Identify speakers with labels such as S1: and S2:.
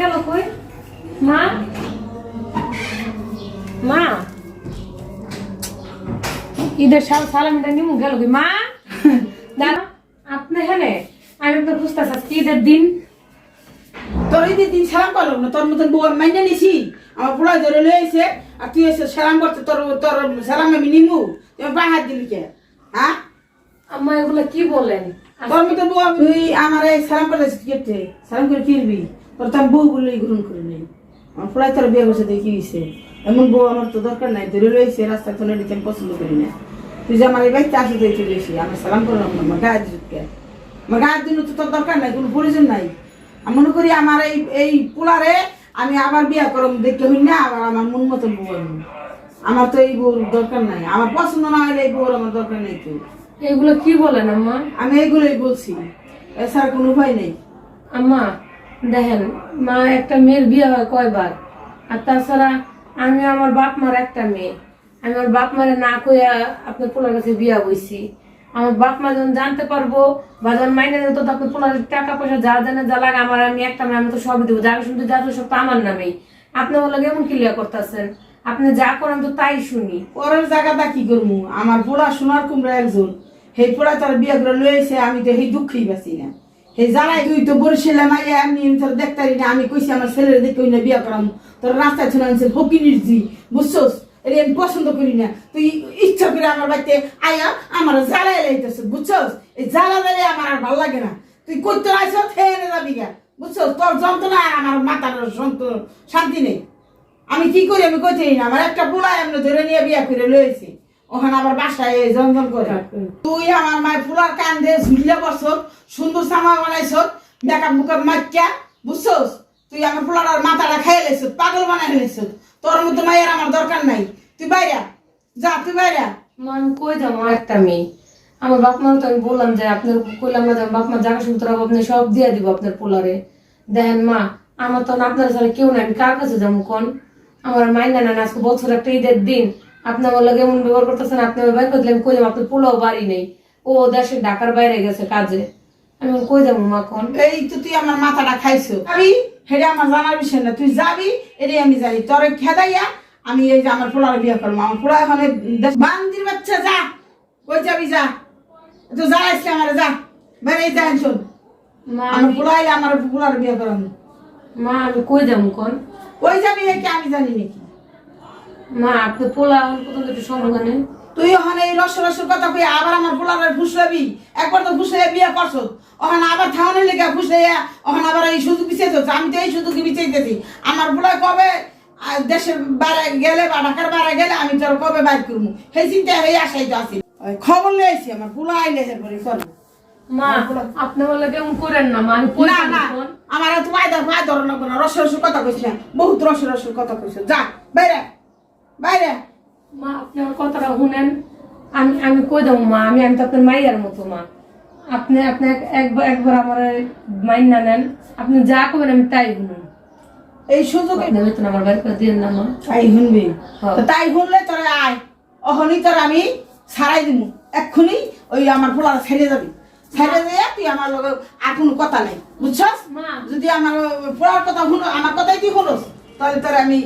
S1: গেল কই? মা? মা? ঈদের সাল সালামিটা নিমু গেল কই? মা? দাঁড়া আপনি হ্যাঁ আমি আপনার বুঝতেছি আজকে ঈদের দিন।
S2: তোর এই দিন সালাম করল না তোর মতন বউ মাইনে নিছি। আমার পোলা ধরে লয়ে এসে আর তুই এসে সালাম করতে তোর তোর সালাম আমি নিমু। তুমি হাত দিলি কে? হ্যাঁ?
S1: আম্মা এগুলো কি বলেন?
S2: তোর মতন বউ তুই আমার সালাম করে কেটে সালাম করে ফিরবি। তোর তো আমি বউ বলে গ্রহণ করে নেই। আমার পোলাই তোর বিয়ে বসে দেখি হয়েছে এমন বউ আমার তো দরকার নাই ধরে লয়েছে রাস্তা তো নেই আমি পছন্দ করি না। তুই যে আমার এই বাড়িতে আসি দিয়ে চলে এসি আমি সালাম করলাম না আমার গায়ে দিস আমার গায়ের দিন তো তোর দরকার নাই কোনো প্রয়োজন নাই। আমি মনে করি আমার এই এই পোলারে আমি আবার বিয়া করম দেখতে হই না আবার আমার মন মতন বউ। আমার তো এই বউর দরকার নাই আমার পছন্দ না হলে এই বউর আমার দরকার নেই তো।
S1: এগুলো কি বলেন আম্মা?
S2: আমি এইগুলোই বলছি এছাড়া কোনো উপায় নেই।
S1: আম্মা দেখেন, মা, একটা মেয়ের বিয়ে হয় কয়বার? আর তাছাড়া আমি আমার বাপ মার একটা মেয়ে। আমি আমার বাপ মারে না কইয়া আপনার পোলার কাছে বিয়া বইছি আমার বাপ মা যখন জানতে পারব বা যখন মাইনে তো আপনার পোলার টাকা পয়সা যা জানে যা লাগে আমার, আমি একটা মেয়ে আমি তো সবই দেবো। যাকে শুনতে যা সব তো আমার নামেই। আপনি বলে এমন ক্লিয়ার করতেছেন? আপনি যা করেন তো তাই শুনি।
S2: পরের জায়গাটা কি করব? আমার পোড়া সোনার কুমড়া একজন। সেই পোড়া তার বিয়ে করে লয়েছে আমি তো সেই দুঃখেই বাঁচি না। সেই জ্বালাই তুই তো বরিশালে মাইয়া আমি তোর দেখতে পারি না আমি কইছি আমার ছেলের দেখে ওই না বিয়ে করাম। তোর রাস্তায় শুনে আনছে, ফকিনির জি, বুঝছোস? এটা আমি পছন্দ করি না। তুই ইচ্ছা করে আমার বাড়িতে আয়া, আমার জ্বালাই লাইতেছ বুঝছোস? এই জ্বালা জ্বালে আমার আর ভালো লাগে না। তুই করতে আইস খেয়ে যাবি গা। বুঝছোস? তোর যন্ত্রণা আর আমার মাথার শান্তি নেই। আমি কি করি আমি কইতে না। আমার একটা পোলা এমনি ধরে নিয়ে বিয়া করে লয়েছি ওখানে আবার বাসায় এই জঞ্জল করে। তুই আমার মায়ের ফুলার কান দিয়ে ঝুলিয়ে বসছ সুন্দর জামা বানাইছ মেকআপ বুকআপ মাইকা বুঝছস? তুই আমার ফুলার আর মাথাটা খাইয়ে লেছ পাগল বানাই লেছ তোর মতো মায়ের আমার দরকার নাই। তুই বাইরা যা তুই বাইরা
S1: মা আমি কই যাব? একটা মেয়ে। আমার বাপ মা তো আমি বললাম যে আপনার কইলাম না বাপ মা জায়গা সূত্র আপনি সব দিয়ে দিব আপনার পোলারে। দেখেন মা আমার তো আপনার ছাড়া কেউ নাই আমি কার কাছে যাব কোন? আমার মাইনা না আজকে বছর একটা ঈদের দিন। আপনি আমার লাগে এমন ব্যবহার করতেছেন আপনি আমার বাইর করলেন কই যাব আপনার পোলাও বাড়ি নেই। ও দেশে ঢাকার বাইরে গেছে কাজে। আমি কই যাব মা কোন
S2: এই তো তুই আমার মাথাটা খাইছো। যাবি হেরে আমার জানার বিষয় না তুই যাবি এটাই আমি জানি তোর খেদাইয়া আমি এই যে আমার পোলার বিয়ে করব। আমার পোলা এখন বান্দির বাচ্চা যা। কই যাবি যা। তো যা আসলে আমার যা। বেড়ে যা শোন। আমার
S1: আমি-
S2: পোলা আমার পোলার বিয়ে করানো
S1: মা আমি কই যাব কোন
S2: কই যাবি নাকি? আমি জানি নাকি।
S1: মা পোলা পর্যন্ত একটু
S2: তুই ওখানে এই রস রসের কথা কই আবার আমার পোলার ফুসলাবি একবার তো বিয়ে করছ। ওখানে আবার থাউনের লেগে ফুসলাইয়া ওখানে আবার এই সুযোগ আমি তো এই সুযোগ আমার পোলা কবে দেশের বাইরে গেলে বা ঢাকার বাইরে গেলে আমি তোর কবে বাইর করব? সেই চিন্তা হয়ে আসাই তো আসি খবর নিয়ে আইছি আমার পোলা আইলে করব।
S1: মা আপনি বলে কেমন করেন না মা
S2: না? আমার এত পায় ধর না রস রসের কথা কইছি না। বহুত রস রসের কথা কইছো। যা বাইরে। বাইরে।
S1: মা আপনি আমার কথাটা শুনেন। আমি আমি কই দেবো মা? আমি আমি তো আপনার মাইয়ার মতো মা। আপনি আপনি একবার একবার আমার মাইন না নেন। আপনি যা করবেন আমি তাই শুনুন
S2: এই সুযোগে
S1: বেতন আমার বাড়ি করে দিন না মা।
S2: তাই শুনবি?
S1: হ্যাঁ।
S2: তো তাই শুনলে তোরে আয়। অহনি তোর আমি ছাড়াই দিব এক্ষুনি ওই আমার পোলা ছেড়ে যাবি। ছেড়ে দিয়ে তুই আমার লগে আর কোনো কথা নেই। বুঝছস?
S1: মা।
S2: যদি আমার পোলার কথা শুনো আমার কথাই তুই শুনোস তাহলে তোর আমি